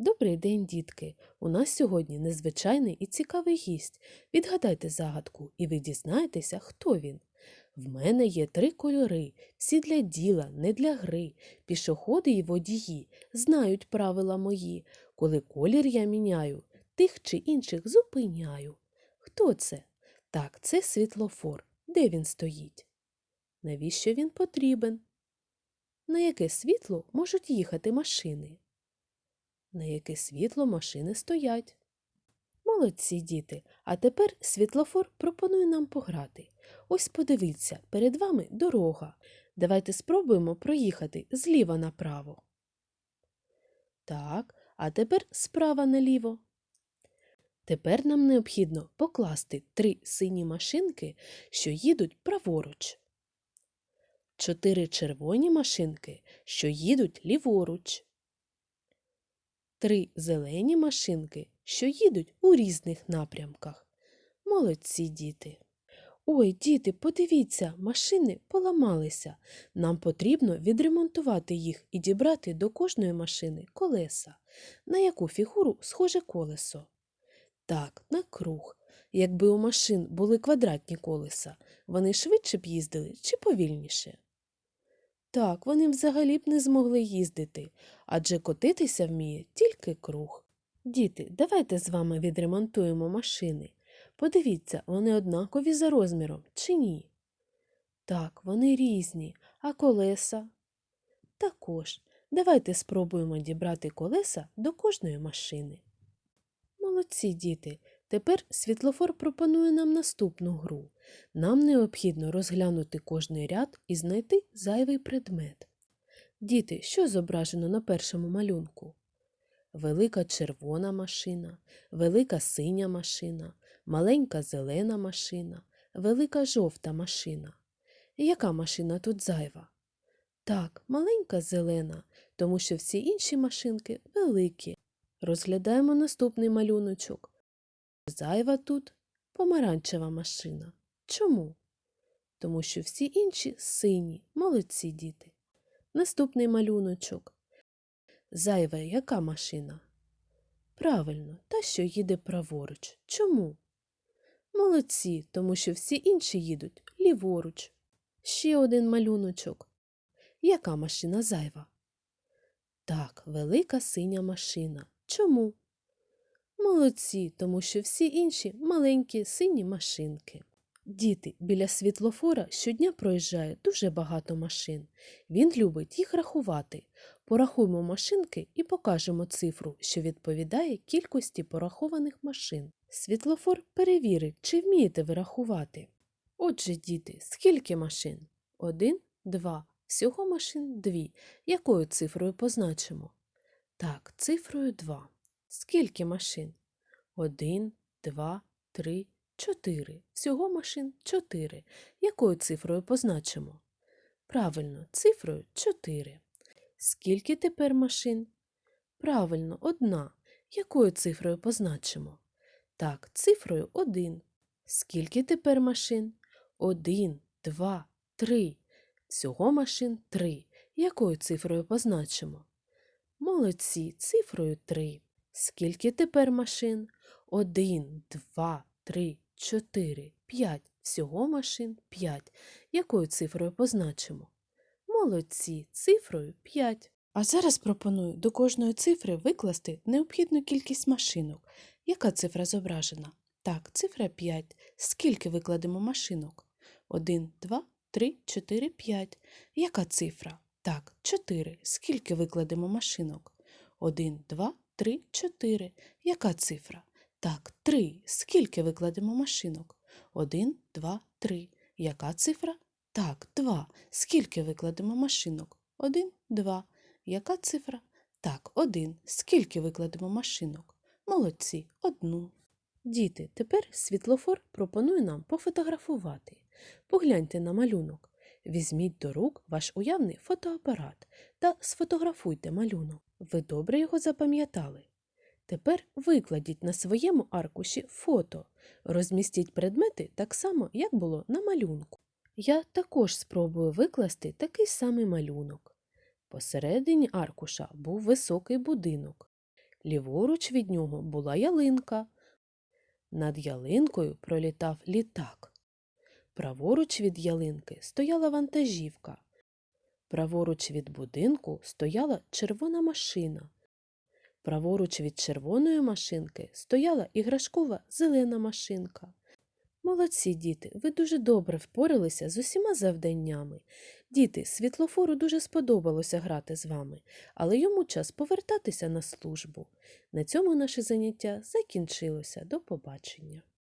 Добрий день, дітки! У нас сьогодні незвичайний і цікавий гість. Відгадайте загадку, і ви дізнаєтеся, хто він. В мене є три кольори, всі для діла, не для гри. Пішоходи й водії знають правила мої. Коли колір я міняю, тих чи інших зупиняю. Хто це? Так, це світлофор. Де він стоїть? Навіщо він потрібен? На яке світло можуть їхати машини? На яке світло машини стоять? Молодці діти, а тепер світлофор пропонує нам пограти. Ось подивіться, перед вами дорога. Давайте спробуємо проїхати зліва направо. Так, а тепер справа наліво. Тепер нам необхідно покласти три сині машинки, що їдуть праворуч. Чотири червоні машинки, що їдуть ліворуч. Три зелені машинки, що їдуть у різних напрямках. Молодці діти. Ой, діти, подивіться, машини поламалися. Нам потрібно відремонтувати їх і дібрати до кожної машини колеса. На яку фігуру схоже колесо? Так, на круг. Якби у машин були квадратні колеса, вони швидше б їздили чи повільніше? Так, вони взагалі б не змогли їздити, адже котитися вміє тільки круг. Діти, давайте з вами відремонтуємо машини. Подивіться, вони однакові за розміром чи ні? Так, вони різні, а колеса? Також. Давайте спробуємо дібрати колеса до кожної машини. Молодці діти. Тепер світлофор пропонує нам наступну гру. Нам необхідно розглянути кожний ряд і знайти зайвий предмет. Діти, що зображено на першому малюнку? Велика червона машина, велика синя машина, маленька зелена машина, велика жовта машина. Яка машина тут зайва? Так, маленька зелена, тому що всі інші машинки великі. Розглядаємо наступний малюночок. Зайва тут помаранчева машина. Чому? Тому що всі інші сині, молодці діти. Наступний малюночок. Зайва яка машина? Правильно, та, що їде праворуч. Чому? Молодці, тому що всі інші їдуть ліворуч. Ще один малюночок. Яка машина зайва? Так, велика синя машина. Чому? Молодці, тому що всі інші маленькі сині машинки. Діти, біля світлофора щодня проїжджає дуже багато машин. Він любить їх рахувати. Порахуємо машинки і покажемо цифру, що відповідає кількості порахованих машин. Світлофор перевірить, чи вмієте ви рахувати. Отже, діти, скільки машин? Один, два. Всього машин дві. Якою цифрою позначимо? Так, цифрою 2. Скільки машин? Один, два, три, чотири. Всього машин чотири. Якою цифрою позначимо? Правильно, цифрою 4. Скільки тепер машин? Правильно, одна. Якою цифрою позначимо? Так, цифрою 1. Скільки тепер машин? Один, два, три. Всього машин 3. Якою цифрою позначимо? Молодці, цифрою 3. Скільки тепер машин? Один, два, три, чотири, п'ять. Всього машин 5. Якою цифрою позначимо? Молодці, цифрою 5. А зараз пропоную до кожної цифри викласти необхідну кількість машинок. Яка цифра зображена? Так, цифра 5. Скільки викладемо машинок? 1, 2, 3, 4, 5. Яка цифра? Так, 4. Скільки викладемо машинок? 1, 2, 3, 4. Яка цифра? Так, 3. Скільки викладемо машинок? 1, 2, 3. Яка цифра? Так, 2. Скільки викладемо машинок? 1, 2. Яка цифра? Так, 1. Скільки викладемо машинок? Молодці, одну. Діти, тепер світлофор пропонує нам пофотографувати. Погляньте на малюнок. Візьміть до рук ваш уявний фотоапарат та сфотографуйте малюнок. Ви добре його запам'ятали. Тепер викладіть на своєму аркуші фото, розмістіть предмети так само, як було на малюнку. Я також спробую викласти такий самий малюнок. Посередині аркуша був високий будинок. Ліворуч від нього була ялинка. Над ялинкою пролітав літак. Праворуч від ялинки стояла вантажівка. Праворуч від будинку стояла червона машина. Праворуч від червоної машинки стояла іграшкова зелена машинка. Молодці, діти, ви дуже добре впоралися з усіма завданнями. Діти, світлофору дуже сподобалося грати з вами, але йому час повертатися на службу. На цьому наше заняття закінчилося. До побачення.